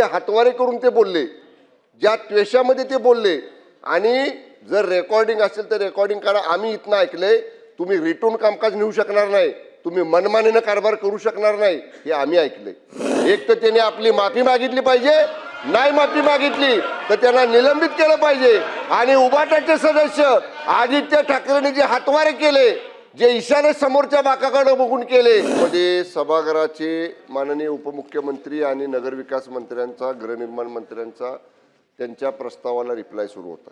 जे हातवारे करून ते बोलले. ज्या त्वेषामध्ये ते बोलले. आणि जर रेकॉर्डिंग असेल तर रेकॉर्डिंग करा. आम्ही इथनं ऐकलंय. तुम्ही रिटून कामकाज नेऊ शकणार नाही. तुम्ही मनमानीनं कारभार करू शकणार नाही. हे आम्ही ऐकले एक तर त्याने आपली माफी मागितली पाहिजे. नाही माफी मागितली तर त्यांना निलंबित केलं पाहिजे. आणि उबाटाचे सदस्य आदित्य ठाकरेंनी जे हातवारे केले जे इशारे समोरच्या बाकाकडे बघून केले. मध्ये सभागृहाचे माननीय उपमुख्यमंत्री आणि नगरविकास मंत्र्यांचा गृहनिर्माण मंत्र्यांचा त्यांच्या प्रस्तावाला रिप्लाय सुरू होता.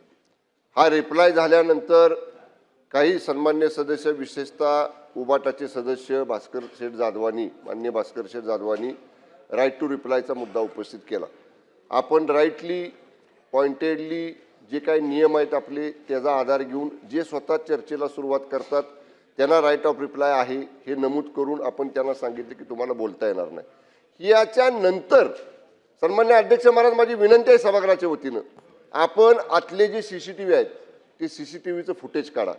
हा रिप्लाय झाल्यानंतर काही सन्मान्य सदस्य विशेषतः उबाटाचे सदस्य भास्कर शेठ जाधवानी मान्य भास्कर शेठ जाधवानी राईट टू रिप्लायचा मुद्दा उपस्थित केला. आपण राईटली पॉइंटेडली जे काही नियम आहेत आपले त्याचा आधार घेऊन जे स्वतः चर्चेला सुरुवात करतात त्यांना राईट ऑफ रिप्लाय आहे हे नमूद करून आपण त्यांना सांगितलं की तुम्हाला बोलता येणार नाही. याच्या नंतर सन्मान्य अध्यक्ष महाराज माझी विनंती आहे सभागृहाच्या वतीनं आपण आतले जे सी सी टी व्ही आहेत ते सी सी टी व्हीचं फुटेज काढा.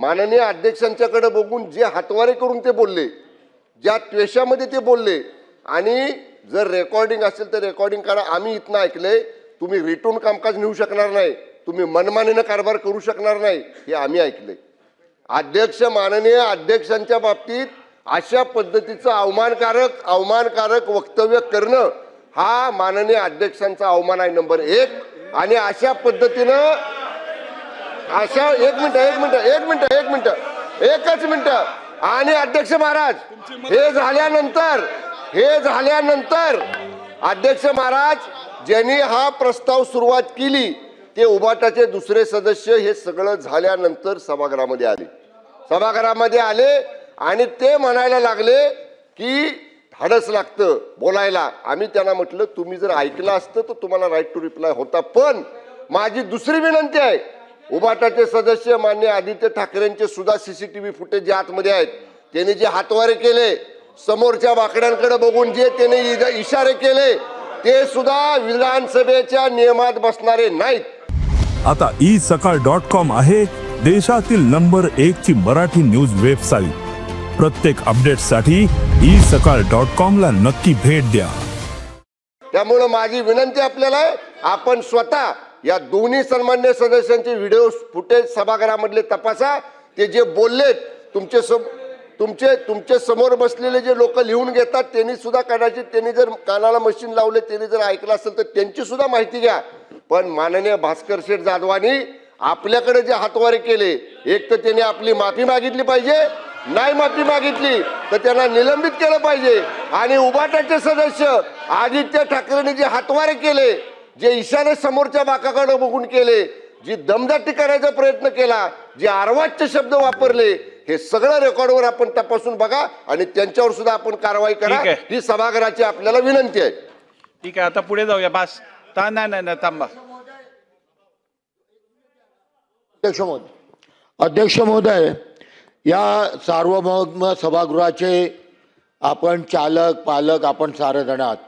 माननीय अध्यक्षांच्याकडे बघून जे हातवारे करून ते बोलले ज्या त्वेषामध्ये ते बोलले आणि जर रेकॉर्डिंग असेल तर रेकॉर्डिंग काढा. आम्ही इथनं ऐकलंय तुम्ही रिटून कामकाज नेऊ शकणार नाही तुम्ही मनमानीनं कारभार करू शकणार नाही हे आम्ही ऐकलंय. अध्यक्ष माननीय अध्यक्षांच्या बाबतीत अशा पद्धतीचं अवमानकारक अवमानकारक वक्तव्य करणं हा माननीय अध्यक्षांचा अवमान आहे नंबर एक. आणि अशा पद्धतीनं अशा एक मिनिट एक मिनिट एक मिनिट एक मिनिट एकच मिनिट. आणि अध्यक्ष महाराज हे झाल्यानंतर हे झाल्यानंतर अध्यक्ष महाराज ज्यांनी हा प्रस्ताव सुरुवात केली ते उभाटाचे दुसरे सदस्य हे सगळं झाल्यानंतर सभागृहामध्ये आले. सभागृहामध्ये आले आणि ते म्हणायला लागले की धाडस लागतं बोलायला. आम्ही त्यांना म्हटलं तुम्ही जर ऐकलं असतं तर तुम्हाला राईट टू रिप्लाय होता पण माझी दुसरी विनंती आहे उभाटाचे सदस्य मान्य आदित्य ठाकरेंचे सुद्धा सीसीटीव्ही फुटेज जे आतमध्ये आहेत त्यांनी जे हातवारे केले समोरच्या वाकड्यांकडे बघून जे त्याने इशारे केले ते सुद्धा विधानसभेच्या नियमात बसणारे नाहीत. आता ई सकाळ डॉट कॉम आहे देशातील नंबर एक ची मराठी न्यूज वेबसाईट. प्रत्येक अपडेटसाठी ई सकाळ डॉट कॉम ला नक्की भेट द्या. त्यामुळं माझी विनंती आपल्याला आहे आपण स्वतः या दोन्ही सन्मान्य सदस्यांचे व्हिडिओ फुटेज सभागृहामधले तपासा. ते जे बोललेत तुमचे सम तुमचे तुमचे समोर बसलेले जे लोक लिहून घेतात त्यांनी सुद्धा कदाचित त्यांनी जर कानाला मशीन लावले त्यांनी जर ऐकलं असेल तर त्यांची सुद्धा माहिती घ्या. पण माननीय भास्कर शेठ जाधवानी आपल्याकडे जे हातवारे केले एक तर त्यांनी आपली माफी मागितली पाहिजे नाही माफी मागितली तर त्यांना निलंबित केलं पाहिजे. आणि उबाटाचे सदस्य आदित्य ठाकरेंनी जे हातवारे केले जे इशारे समोरच्या बाकाकडे बघून केले जी दमदाटी करायचा प्रयत्न केला जे अर्वाच्य शब्द वापरले हे सगळं रेकॉर्डवर आपण तपासून बघा आणि त्यांच्यावर सुद्धा आपण कारवाई करा. ही सभागृहाची आपल्याला विनंती आहे. ठीक आहे आता पुढे जाऊया. बास ता नाही नाही नाही थांबा अध्यक्ष महोदय अध्यक्ष महोदय या सार्वभौम सभागृहाचे आपण चालक पालक आपण सारे जण आहात